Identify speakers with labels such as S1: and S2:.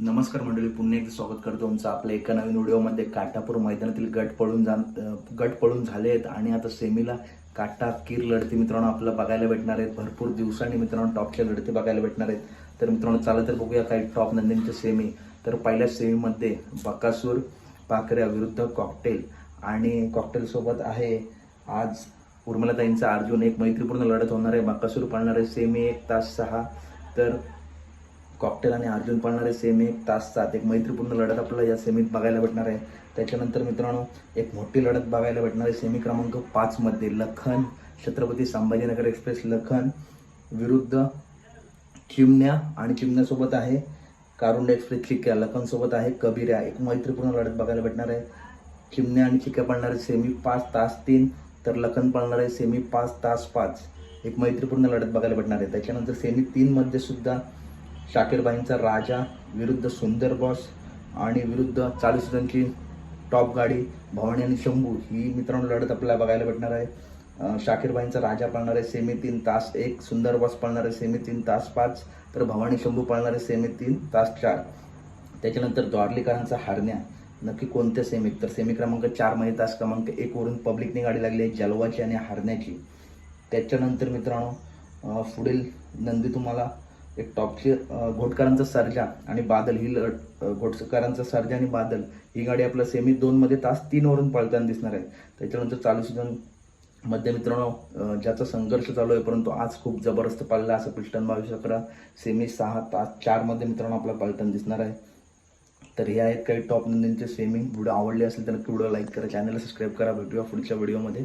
S1: नमस्कार मंडळी पुन्हा एकदा स्वागत करतो तुमचं आपल्या एका नवीन व्हिडिओमध्ये. काटापूर मैदानातील गट पळून जा गट पळून झाले आहेत आणि आता सेमीला काटा कीर लढती मित्रांनो आपल्याला बघायला भेटणार आहेत. भरपूर दिवसांनी मित्रांनो टॉपच्या लढती बघायला भेटणार आहेत. तर मित्रांनो चला तर बघूया काही टॉप नंदींचे सेमी. तर पहिल्या सेमीमध्ये बकासूर पाकऱ्या विरुद्ध कॉकटेल आणि कॉकटेलसोबत आहे आज उर्मिलाताईंचा अर्जुन. एक मैत्रीपूर्ण लढत होणार आहे. बकासूर पाळणार आहे सेमी एक तास सहा. तर कॉकटेल आणि अर्जुन पळणारे सेमी एक तास सात एक मैत्रीपूर्ण लढत आपल्याला या सेमीत बघायला भेटणार आहे. त्याच्यानंतर मित्रांनो एक मोठी लढत बघायला भेटणार आहे. सेमी क्रमांक पाचमध्ये लखन छत्रपती संभाजीनगर एक्सप्रेस लखन विरुद्ध चिमण्या आणि चिमण्यासोबत आहे. कारुंड एक्सप्रेस चिक्या लखनसोबत आहे. कबीऱ्या एक मैत्रीपूर्ण लढत बघायला भेटणार आहे. चिमण्या आणि चिक्या पळणारे सेमी पाच तास तीन तर लखन पळणार आहे सेमी पाच तास पाच. एक मैत्रीपूर्ण लढत बघायला भेटणार आहे. त्याच्यानंतर सेमी तीनमध्ये सुद्धा शाकीरबाईंचा राजा विरुद्ध सुंदर बॉस आणि विरुद्ध चाळीस सीझनची टॉप गाडी भवानी आणि शंभू ही मित्रांनो लढत आपल्याला बघायला भेटणार आहे. शाकीरबाईंचा राजा पळणार आहे सेमी तीन तास एक सुंदर बॉस पळणार आहे सेमी तीन तास पाच तर भवानी शंभू पळणार आहे सेमी तीन तास चार. त्याच्यानंतर द्वारलीकरांचा हरण्या नक्की कोणत्या सेमीत तर सेमी क्रमांक चारमध्ये तास क्रमांक एकवरून पब्लिकने गाडी लागली आहे जलवाची आणि हरण्याची. त्याच्यानंतर मित्रांनो पुढील नंदी तुम्हाला एक टॉपची घोटकरांचा सर्जा आणि बादल ही लढ घोटकरांचा सर्जा आणि बादल ही गाडी आपल्या सेमी दोनमध्ये तास तीनवरून पळताना दिसणार आहे. त्याच्यानंतर चालू सीझनमध्ये मित्रांनो ज्याचा संघर्ष चालू आहे परंतु आज खूप जबरदस्त पाळला असं पिस्टन बावीस अकरा सेमी सहा तास चारमध्ये मित्रांनो आपल्याला पळताना दिसणार आहे. तर हे आहेत काही टॉप नंदींचे सेमी व्हिडिओ आवडले असेल तर नक्की व्हिडिओ लाईक करा चॅनलला सबस्क्राईब करा भेटूया पुढच्या व्हिडिओमध्ये